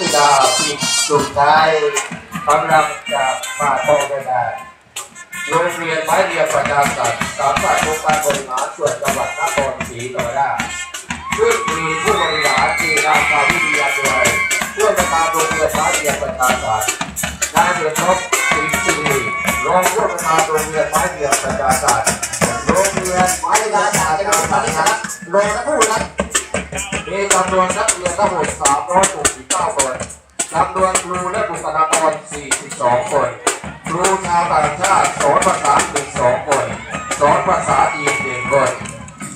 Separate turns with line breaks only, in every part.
กีฬาปีกสุดท้ายกำลังจะมาโตองกันได้โรงเรียนไม้เรียนประชาสัตว์สามฝ่ารถองค์การบริหารส่วนจังหวัดนครศรีธรรมราชซึ่งมีผู้บริหารคือนางสาววิทยาด้วยผู้ประธานโรงเรียนไม้เรียนประชาสัตว์นายเดือนพสิงห์สิริรองผู้ประธานโรงเรียนไม้เรียนประชาสัตว์โรงเรียนไม้เรียนประชาสัตว์นะครับรองผู้นะมีจำนวนนักเรียนทั้งหมด369 42 คน ครูชาวต่างชาติสอนภาษาอังก2คน สอนภาษาจีน1คน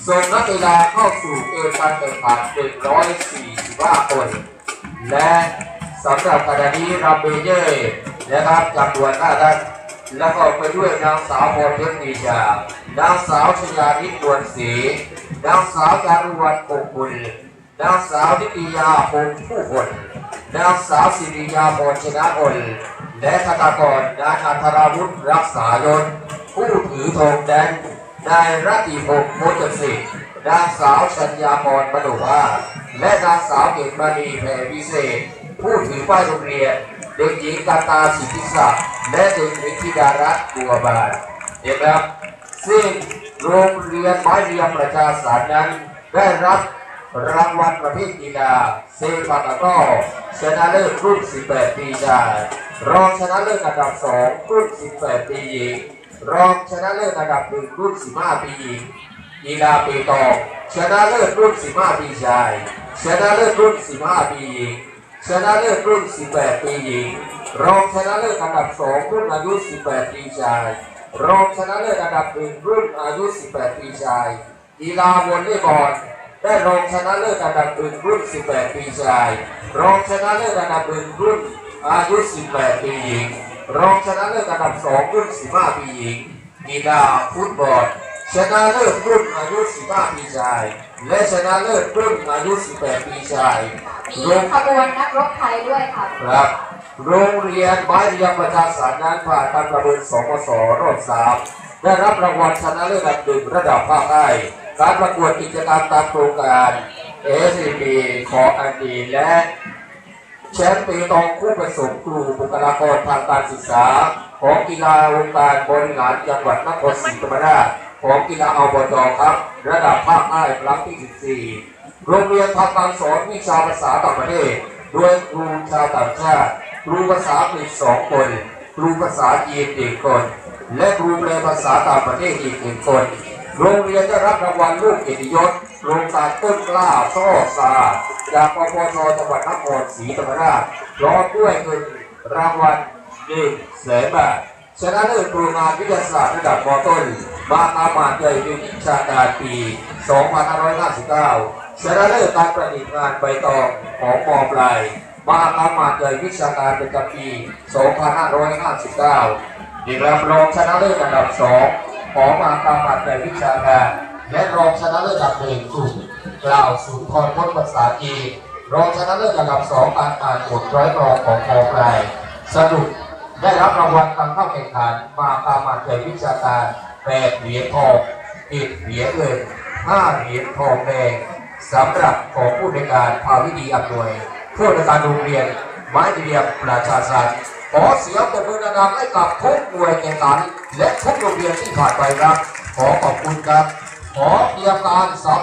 ส่งนักกีฬาเข้าสู่เกมการแข่งขัน145 คน และสำหรับขณะนี้รับเบเยนะครับจำนวน5ท่านแล้วก็ไปด้วยนางสาวพรเพชรปีชานางสาวชยานิตบวนศรีนางสาวจารุวรรณปกบุญนางสาวนิตยาพงผู้คน นางสาวสิริยาพรชนะอนและคณากรนายอัธราวุฒิรักษายนผู้ถือธงแดงนายรัติพงษ์โมจสิทธิ์นางสาวชัญญาพรมโนภาและนางสาวเกตมณีแผ่วิเศษ ผู้ถือป้ายโรงเรียนเด็กหญิงกาตาสิทธิศักดิ์และเด็กหญิงธิดารัตน์บัวบานเห็นไหมครับซึ่งโรงเรียนไม้เรียมประชาสารนั้นได้รับ รางวัลประเภทกีฬาเซปัตะกร้อชนะเลิศรุ่น 18 ปีชายรองชนะเลิศอันดับ 2 รุ่น 18 ปีหญิงรองชนะเลิศอันดับ 1 รุ่น 15 ปีหญิงกีฬาเปตองชนะเลิศรุ่น 15 ปีชายชนะเลิศรุ่น 15 ปีหญิงชนะเลิศรุ่น 18 ปีหญิงรองชนะเลิศอันดับ 2 รุ่นอายุ 18 ปีชายรองชนะเลิศอันดับ 1 รุ่นอายุ 18 ปีชายกีฬาวอลเลย์บอล ได้รองชนะเลิศอันดับ1รุ่น 18 ปีชาย รองชนะเลิศอันดับ1รุ่นอายุ 18 ปีหญิง รองชนะเลิศอันดับ 2 รุ่น 15 ปีหญิงกีฬาฟุตบอลชนะเลิศรุ่นอายุ 15 ปีชาย และชนะเลิศรุ่นอายุ 18 ปีชาย
มี
รวม
ขบวนนักรบไทยด้วยค่ะ
ครับ โรงเรียนไม้เรียงประชาสารนั้นผ่านการประเมินสมสรอบสามได้รับรางวัลชนะเลิศอันดับหนึ่งระดับภาคใต้ การประกวดกิจกรรมตามโครงการ SCP ขออันดีและแชมป์ปีตองคู่ผสมครูบุคลากรทางการศึกษา ของกีฬาองค์การบริหารจังหวัดนครศรีธรรมราชของกีฬาอบจครับ ระดับภาคใต้ครั้งที่ 14 โรงเรียนทำการสอนวิชาภาษาต่างประเทศโดยครูชาวต่างชาติครูภาษาอังกฤษสองคนครูภาษาจีนหนึ่งคน และครูแปลภาษาต่างประเทศอีกหนึ่งคน โรงเรียนได้รับรางวัลลูกเกียรติยศโรงการต้นกล้าช่อซาจากปปชจังหวัดนครศรีธรรมราชพร้อมด้วยเงินรางวัลหนึ่งแสนบาทชนะเลิศโรงงานวิทยาศาสตร์ระดับมต้น มาตามาดใหญ่เป็นวิชาการปี 2559ชนะเลิศการประดิษฐ์งานใบตองของมปลายมาตามาดใหญ่วิชาการประจำปี 2559อีกแล้วรองชนะเลิศอันดับ 2 ขอมาตามาดใหญ่วิชาการ และรองชนะเลิศอันดับหนึ่งกลุ่มกล่าวศูนย์คอนพ้นภาษาจีนรองชนะเลิศอันดับสองการอ่านบทร้อยกรองของมปลายสรุปได้รับรางวัลการเข้าแข่งขันมาตามมาเฉยวิชาการแปดเหรียญทองอีกเหรียญเงินห้าเหรียญทองแดงสำหรับของผู้ในการภาวิดีอำนวยผู้ในวยการโรงเรียน ไม้เรียบประชาชนขอเสียงตบมือดังๆให้กับทุกหน่วยแข่งขันและทุกโรงเรียนที่ผ่านไปครับ ขอขอบคุณครับ ขอเตรียมการสำหรับ